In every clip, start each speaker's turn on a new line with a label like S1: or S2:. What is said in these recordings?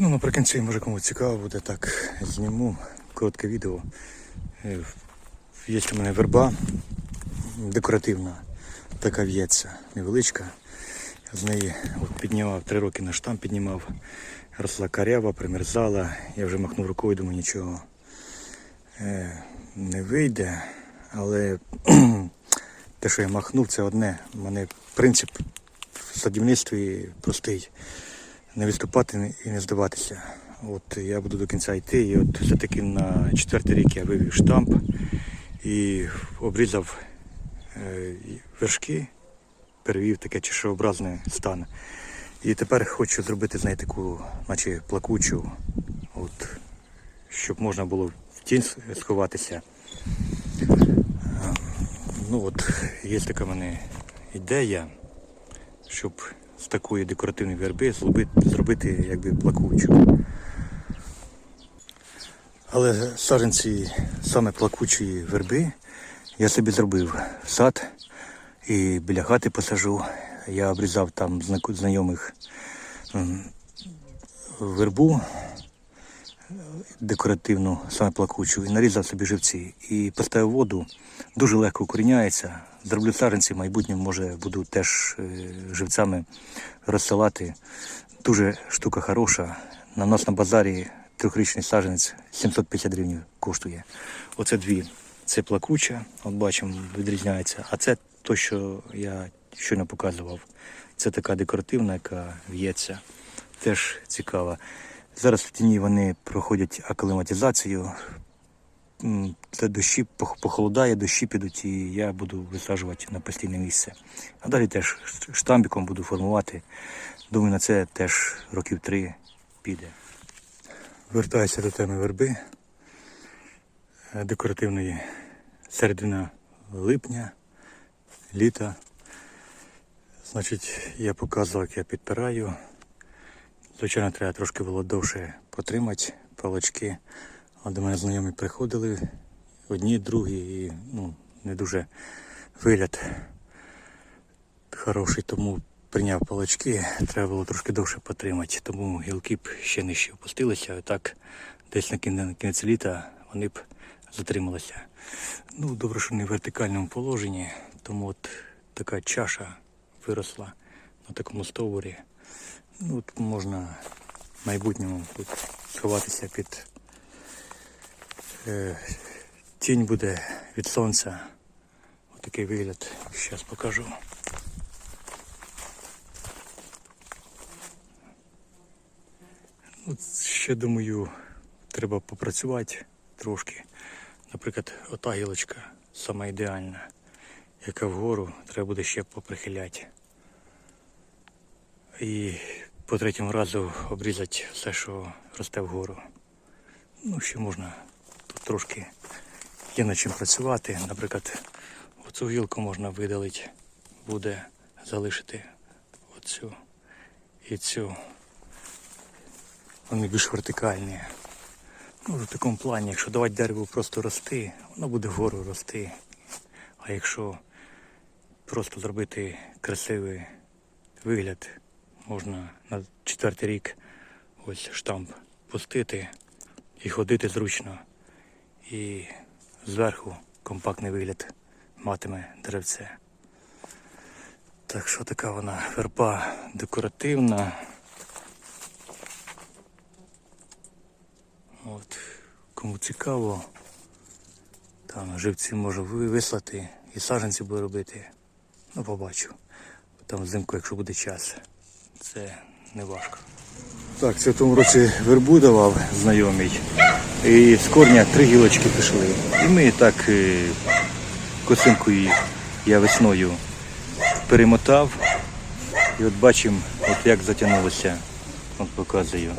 S1: Ну, наприкінці, може кому цікаво буде, так зніму коротке відео. Е, Є у мене верба декоративна, така в'ється, невеличка. З неї от піднімав три роки на штамп піднімав. Росла карява, примерзала. Я вже махнув рукою, думаю, нічого е, не вийде. Але те, що я махнув, це одне. У мене принцип в садівництві простий не відступати і не здаватися. От я буду до кінця йти, і от все-таки на четвертий рік я вивів штамп і обрізав е, вершки, перевів таке чешообразний стан. І тепер хочу зробити з неї таку, наче плакучу, от, щоб можна було в тінь сховатися. Е, Ну от є така в мене ідея, щоб з такої декоративної верби зробити, зробити якби плакучу. Але саженці саме плакучої верби я собі зробив сад і біля хати посажу. Я обрізав там знайомих вербу декоративну, саме плакучу, і нарізав собі живці. І поставив воду, дуже легко укоріняється. Зроблю саджанці, в майбутньому може буду теж е, живцями розсилати. Дуже штука хороша. На нас на базарі трьохрічний саджанець 750 гривень коштує. Оце дві. Це плакуча, от бачимо, відрізняється. А це то, що я щойно показував. Це така декоративна, яка в'ється. Теж цікава. Зараз в тіні вони проходять акліматизацію. Це дощі похолодає, дощі підуть, і я буду висаджувати на постійне місце. А далі теж штамбіком буду формувати. Думаю, на це теж років три піде. Вертаюся до теми верби е, декоративної середина липня, літа. Значить, я показував, як я підпираю. Звичайно, треба трошки було довше потримати палочки. А до мене знайомі приходили одні, другі, і ну, не дуже вигляд хороший, тому прийняв палочки, треба було трошки довше потримати. Тому гілки б ще нижче опустилися, а так десь на кінець літа вони б затрималися. Ну, добре, що не в вертикальному положенні, тому от така чаша виросла на такому стовбурі. Ну, от можна в майбутньому тут сховатися під е, тінь буде від сонця. Отакий вигляд. Зараз покажу. От ще думаю, треба попрацювати трошки. Наприклад, ота гілочка сама ідеальна, яка вгору, треба буде ще поприхиляти. І по третьому разу обрізати все, що росте вгору. Ну, ще можна тут трошки є над чим працювати. Наприклад, оцю гілку можна видалити, буде залишити оцю і цю. Вони більш вертикальні. Ну, в такому плані, якщо давати дереву просто рости, воно буде вгору рости. А якщо просто зробити красивий вигляд, можна на четвертий рік ось штамп пустити і ходити зручно. І зверху компактний вигляд матиме деревце. Так що така вона верба декоративна. От, кому цікаво, там живці можу вислати і саджанці буду робити. Ну, побачу. Там взимку, якщо буде час. Це не важко. Так, це в тому році вербу давав знайомий. І з корня три гілочки пішли. І ми так е, косинкою я весною перемотав. І от бачимо, от як затягнулося. От показую.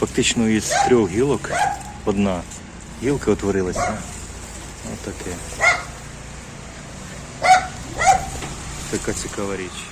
S1: Фактично із трьох гілок одна гілка утворилася. Ось таке. Така цікава річ.